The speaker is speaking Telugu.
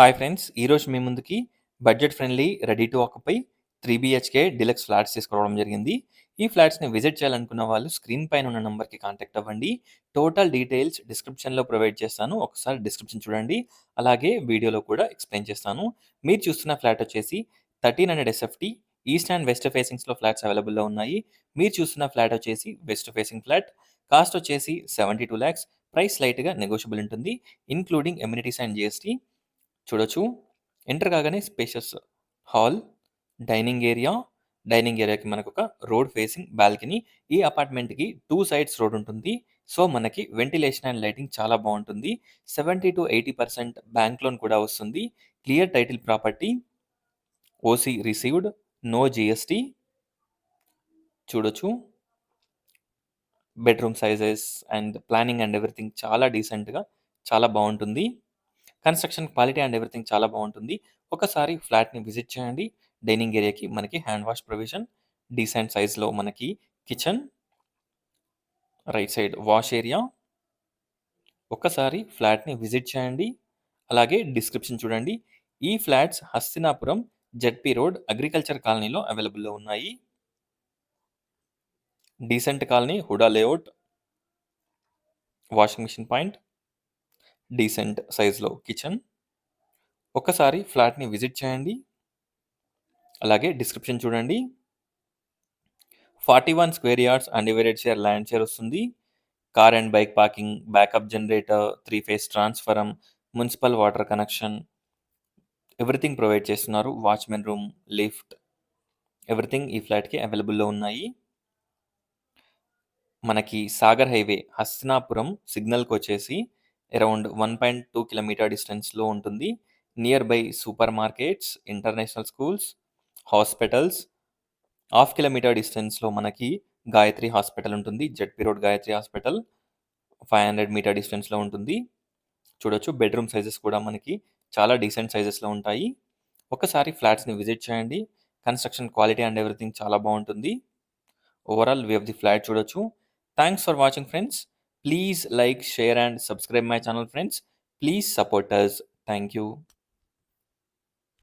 హాయ్ ఫ్రెండ్స్ ఈరోజు మీ ముందుకి budget friendly ready to occupy three BHK deluxe flats తీసుకురావడం జరిగింది. ఈ ఫ్లాట్స్ని విజిట్ చేయాలనుకున్న వాళ్ళు స్క్రీన్ పైన ఉన్న నెంబర్కి కాంటాక్ట్ అవ్వండి. టోటల్ డీటెయిల్స్ డిస్క్రిప్షన్లో ప్రొవైడ్ చేస్తాను. ఒకసారి డిస్క్రిప్షన్ చూడండి. అలాగే వీడియోలో కూడా ఎక్స్ప్లెయిన్ చేస్తాను. మీరు చూస్తున్న ఫ్లాట్ వచ్చేసి thirteen hundred SFT east and west ఫేసింగ్స్లో flats అవైలబుల్లో ఉన్నాయి. మీరు చూస్తున్న ఫ్లాట్ వచ్చేసి వెస్ట్ ఫేసింగ్ ఫ్లాట్. కాస్ట్ వచ్చేసి సెవెంటీ టూ ల్యాక్స్. ప్రైస్ లైట్గా నెగోషియబుల్ ఉంటుంది ఇన్క్లూడింగ్ ఎమ్యూనిటీస్ అండ్ జిఎస్టీ. చూడొచ్చు. ఎంటర్ కాగానే spacious hall dining area dining ఏరియాకి మనకు ఒక రోడ్ ఫేసింగ్ బాల్కనీ ఈ అపార్ట్మెంట్కి టూ సైడ్స్ రోడ్ ఉంటుంది. సో మనకి వెంటిలేషన్ అండ్ లైటింగ్ చాలా బాగుంటుంది. Seventy to eighty percent bank loan కూడా వస్తుంది. Clear title property OC received no GST చూడొచ్చు. Bedroom sizes and planning and everything చాలా డీసెంట్గా చాలా బాగుంటుంది. కన్స్ట్రక్షన్ క్వాలిటీ అండ్ ఎవ్రీథింగ్ చాలా బాగుంటుంది. ఒకసారి ఫ్లాట్ని విజిట్ చేయండి. డైనింగ్ ఏరియాకి మనకి హ్యాండ్ వాష్ ప్రొవిజన్ డీసెంట్ సైజ్లో మనకి kitchen right side wash area. ఒక్కసారి ఫ్లాట్ని విజిట్ చేయండి. అలాగే డిస్క్రిప్షన్ చూడండి. ఈ flats Hastinapuram ZP road agriculture కాలనీలో అవైలబుల్లో ఉన్నాయి. Decent colony HUDA layout washing machine point. Decent సైజ్లో కిచెన్. ఒకసారి ఫ్లాట్ని విజిట్ చేయండి. అలాగే డిస్క్రిప్షన్ చూడండి. Forty one square yards undivided share land share వస్తుంది. Car and bike parking backup generator three phase transformer municipal water connection. Everything provide చేస్తున్నారు. Watchman room lift. ఎవ్రీథింగ్ ఈ ఫ్లాట్కి అవైలబుల్లో ఉన్నాయి. మనకి సాగర్ హైవే హస్తినాపురం సిగ్నల్కి వచ్చేసి around one point two kilometre డిస్టెన్స్లో ఉంటుంది. Nearby supermarkets international schools hospitals. Half kilometre డిస్టెన్స్లో మనకి గాయత్రి హాస్పిటల్ ఉంటుంది. ZP road Gayatri hospital five hundred metre డిస్టెన్స్లో ఉంటుంది. చూడొచ్చు బెడ్రూమ్ సైజెస్ కూడా మనకి చాలా డీసెంట్ సైజెస్లో ఉంటాయి. ఒకసారి ఫ్లాట్స్ని విజిట్ చేయండి. కన్స్ట్రక్షన్ క్వాలిటీ అండ్ ఎవ్రీథింగ్ చాలా బాగుంటుంది. Overall view of the flat చూడొచ్చు. Thanks for watching friends. Please like, share and subscribe my channel friends. Please support us. Thank you.